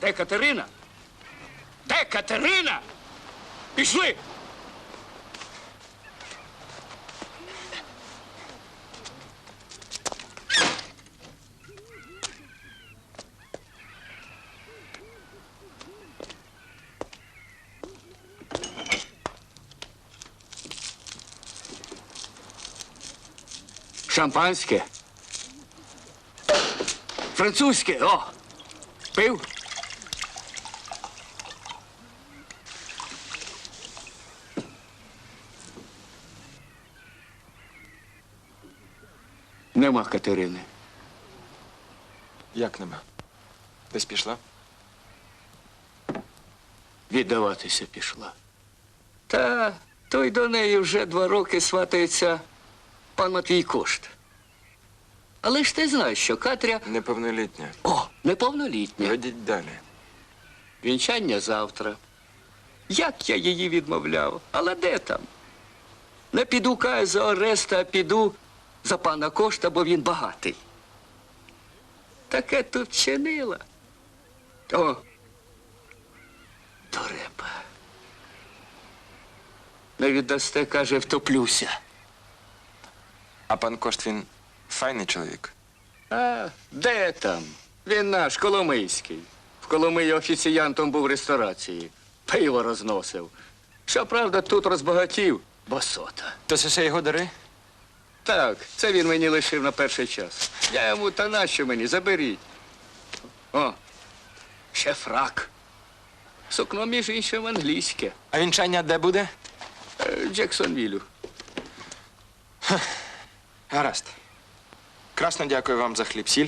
Де Катерина? Де Катерина? Пішли! Шампанське. Французьке, о! Пив? Нема Катерини. Як нема? Десь пішла? Віддаватися пішла. Та той до неї вже два роки сватається пан Матвій Кошт. Але ж ти знаєш, що Катря. Неповнолітня. О, неповнолітня. Ведіть далі. Вінчання завтра. Як я її відмовляв? Але де там? Не піду кає за Ореста, а піду за пана Кошта, бо він багатий. Таке тут чинила. О. Дурепа. Не віддасте, каже, втоплюся. А пан Кошт він файний чоловік. А де там? Він наш Коломийський. В Коломиї офіціянтом був в ресторації. Пиво розносив. Щоправда, тут розбагатів, бо сота. То це все його дари? Так, це він мені лишив на перший час. Я йому та нащо мені, заберіть. О, ще фрак. Сукно, між іншим, англійське. А вінчання де буде? Е, Джексонвілю. Гаразд. Красно дякую вам за хліб сіль,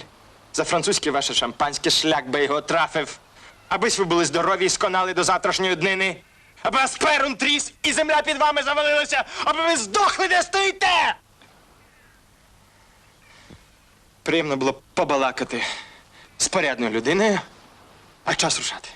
за французьке ваше шампанське шлях би його трафив. Абись ви були здорові і сконали до завтрашньої днини. Аби вас перун тріс і земля під вами завалилася, аби ви здохли, де стоїте. Приємно було побалакати з порядною людиною, а час рушати.